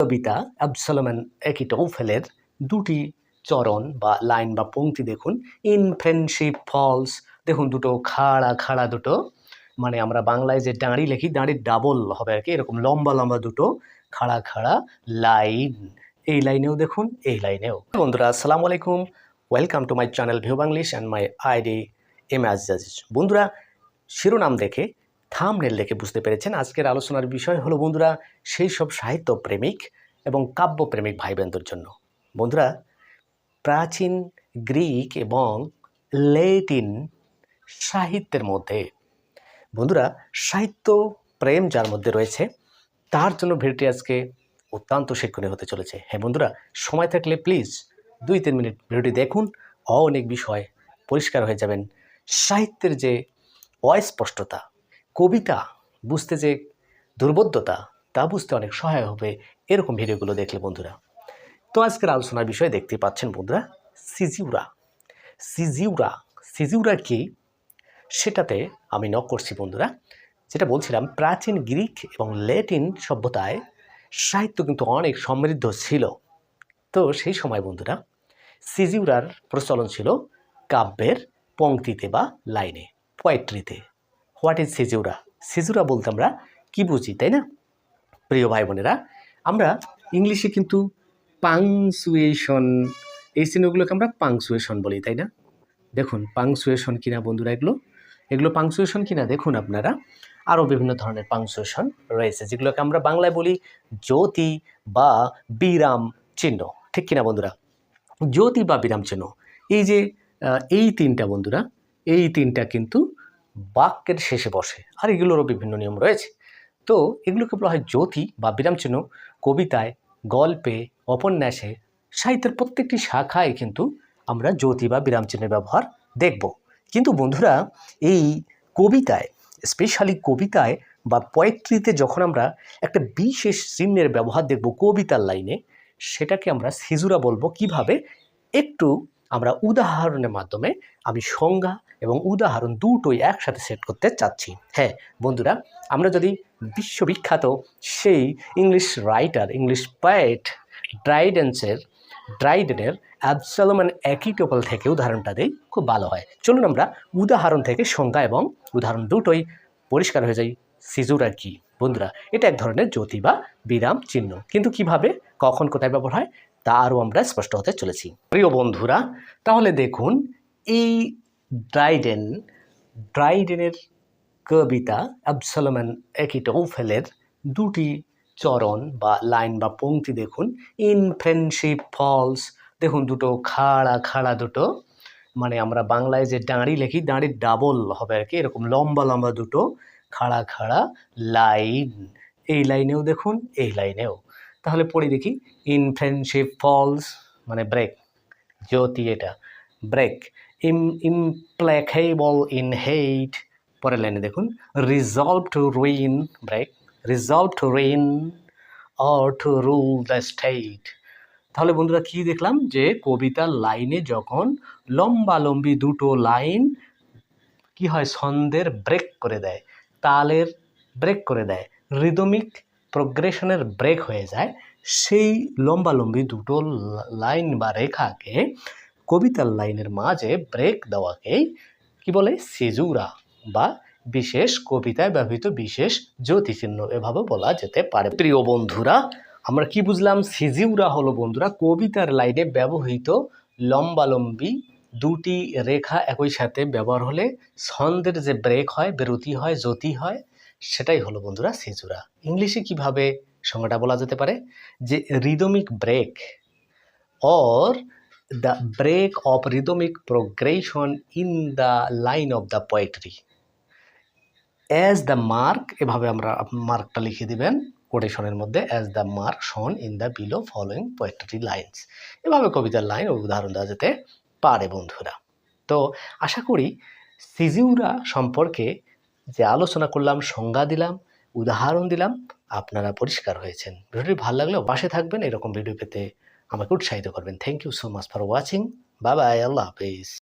কবিতা আবসালমান একিটোফেলের দুটি চরণ বা লাইন বা পংক্তি দেখুন। ইন ফ্রেন্ডশিপ ফলস, দেখুন দুটো খাড়া খাড়া দুটো। মানে আমরা বাংলায় যে দাঁড়ি লিখি দাঁড়ির ডাবল হবে আর কি, এরকম লম্বা লম্বা দুটো খাড়া খাড়া লাইন। এই লাইনেও দেখুন, এই লাইনেও। বন্ধুরা, আসসালামু আলাইকুম। Welcome to my channel view Banglish and my ID M Aziz বন্ধুরা, শিরোনাম দেখে থামনেল দেখে বুঝতে পেরেছেন। আজকের আলোচনার বিষয় হলো, বন্ধুরা, সেই সব সাহিত্য প্রেমিক এবং কাব্যপ্রেমিক ভাই বোনদের জন্য। বন্ধুরা, প্রাচীন গ্রিক এবং লেটিন সাহিত্যের মধ্যে, বন্ধুরা, সাহিত্য প্রেম যার মধ্যে রয়েছে, তার জন্য ভিডিওটি আজকে অত্যন্ত শিক্ষণীয় হতে চলেছে। হ্যাঁ বন্ধুরা, সময় থাকলে প্লিজ দুই তিন মিনিট ভিডিওটি দেখুন, অনেক বিষয় পরিষ্কার হয়ে যাবেন। সাহিত্যের যে অস্পষ্টতা কবিতা বুঝতে যে দুর্বোধ্যতা, তা বুঝতে অনেক সহায় হবে এরকম ভিডিওগুলো দেখলে বন্ধুরা। তো আজকের আলোচনার বিষয়ে দেখতে পাচ্ছেন বন্ধুরা, সিজিউরা। সিজিউরা সিজিউরা কি? সেটাতে আমি নক করছি বন্ধুরা, যেটা বলছিলাম প্রাচীন গ্রিক এবং ল্যাটিন সভ্যতায় সাহিত্য কিন্তু অনেক সমৃদ্ধ ছিল। তো সেই সময় বন্ধুরা, সিজিউরার প্রচলন ছিল কাব্যের পংক্তিতে বা লাইনে পোয়েট্রিতে হোয়াট ইজ সিজুরা? সিজুরা বলতে আমরা কী বুঝি, তাই না? প্রিয় ভাই বোনেরা, আমরা ইংলিশে কিন্তু পাংসুয়েশন, এই চিহ্নগুলোকে আমরা পাংসুয়েশন বলি, তাই না? দেখুন, পাংসুয়েশন কিনা বন্ধুরা এগুলো? এগুলো পাংসুয়েশন কিনা? দেখুন আপনারা, আরও বিভিন্ন ধরনের পাংসুয়েশন রয়েছে, যেগুলোকে আমরা বাংলায় বলি জ্যোতি বা বিরাম চিহ্ন, ঠিক কিনা বন্ধুরা? জ্যোতি বা বিরাম চিহ্ন, এই যে এই তিনটা বন্ধুরা, এই তিনটা কিন্তু বাক্যের শেষে বসে। আর এগুলোরও বিভিন্ন নিয়ম রয়েছে। তো এগুলোকে বলা হয় জ্যোতি বা বিরাম চিহ্ন কবিতায়, গল্পে, উপন্যাসে, সাহিত্যের প্রত্যেকটি শাখায় কিন্তু আমরা জ্যোতি বা বিরাম চিহ্নের ব্যবহার দেখব। কিন্তু বন্ধুরা, এই কবিতায় স্পেশালি কবিতায় বা পোয়েট্রিতে যখন আমরা একটা বিশেষ চিহ্নের ব্যবহার দেখব কবিতার লাইনে, সেটাকে আমরা সিজুরা বলব। কীভাবে? একটু আমরা উদাহরণের মাধ্যমে আমি সংজ্ঞা এবং উদাহরণ দুটোই একসাথে সেট করতে চাচ্ছি। হ্যাঁ বন্ধুরা, আমরা যদি বিশ্ববিখ্যাত সেই ইংলিশ রাইটার ইংলিশ পোয়েট ড্রাইডেন্সের ড্রাইডেনের অ্যাবসালমান একই থেকে উদাহরণটা দিই, খুব ভালো হয়। চলুন আমরা উদাহরণ থেকে সংজ্ঞা এবং উদাহরণ দুটোই পরিষ্কার হয়ে যাই। সিজুরা কি? বন্ধুরা, এটা এক ধরনের জ্যোতি বা বিরাম চিহ্ন। কিন্তু কীভাবে, কখন, কোথায় ব্যবহার হয়? তা আরও আমরা স্পষ্ট হতে চলেছি। প্রিয় বন্ধুরা, তাহলে দেখুন, এই ড্রাইডেন, ড্রাইডেনের কবিতা অ্যাবসালমান একিটোফেলের দুটি চরণ বা লাইন বা পংক্তি দেখুন। ইন ফ্রেন্ডশিপ ফলস, দেখুন দুটো খাড়া খাড়া দুটো। মানে আমরা বাংলায় যে দাঁড়ি লিখি দাঁড়ির ডাবল হবে আর কি, এরকম লম্বা লম্বা দুটো, খাড়া খাড়া লাইন। এই লাইনেও দেখুন, এই লাইনেও। তাহলে পড়ি দেখি। ইন ফ্রেন্ডশিপ ফলস মানে ব্রেক জ্যোতি এটা ব্রেক ইম ইমপ্লেকেবল ইন হেইট পরের লাইনে দেখুন resolved to ruin break resolved to ruin or to rule the state তাহলে বন্ধুরা কি দেখলাম যে কবিতার লাইনে যখন লম্বালম্বি দুটো লাইন কি হয়, ছন্দের ব্রেক করে দেয়, তালের ব্রেক করে দেয় রিদমিক প্রোগ্রেশনের ব্রেক হয়ে যায়, সেই লম্বালম্বি দুটো লাইন বা রেখাকে কবিতার লাইনের মাঝে ব্রেক দেওয়াকেই কি বলে? সিজুরা বা বিশেষ কবিতায় ব্যবহৃত বিশেষ জ্যোতিচিহ্ন এভাবে বলা যেতে পারে। প্রিয় বন্ধুরা, আমরা কি বুঝলাম? সিজিউরা হলো বন্ধুরা, কবিতার লাইনে ব্যবহৃত লম্বালম্বি দুটি রেখা একই সাথে ব্যবহার হলে ছন্দের যে ব্রেক হয়, বিরতি হয়, জ্যোতি হয় সেটাই হলো বন্ধুরা সিজুরা ইংলিশে কীভাবে সংজ্ঞাটা বলা যেতে পারে? যে rhythmic break or the break of rhythmic progression in the line of the poetry as the mark এভাবে আমরা মার্কটা লিখে দিবেন কোটেশনের মধ্যে as the mark shown in the below following poetry lines এভাবে কবিতার লাইন উদাহরণ দেওয়া যেতে পারে বন্ধুরা। তো আশা করি সিজিউরা সম্পর্কে যে আলোচনা করলাম, সংজ্ঞা দিলাম, উদাহরণ দিলাম, আপনারা পরিষ্কার হয়েছেন। ভিডিওটি ভালো লাগলে পাশে থাকবেন, এরকম ভিডিও পেতে আমাকে উৎসাহিত করবেন। Thank you so much for watching bye bye Allah Hafiz.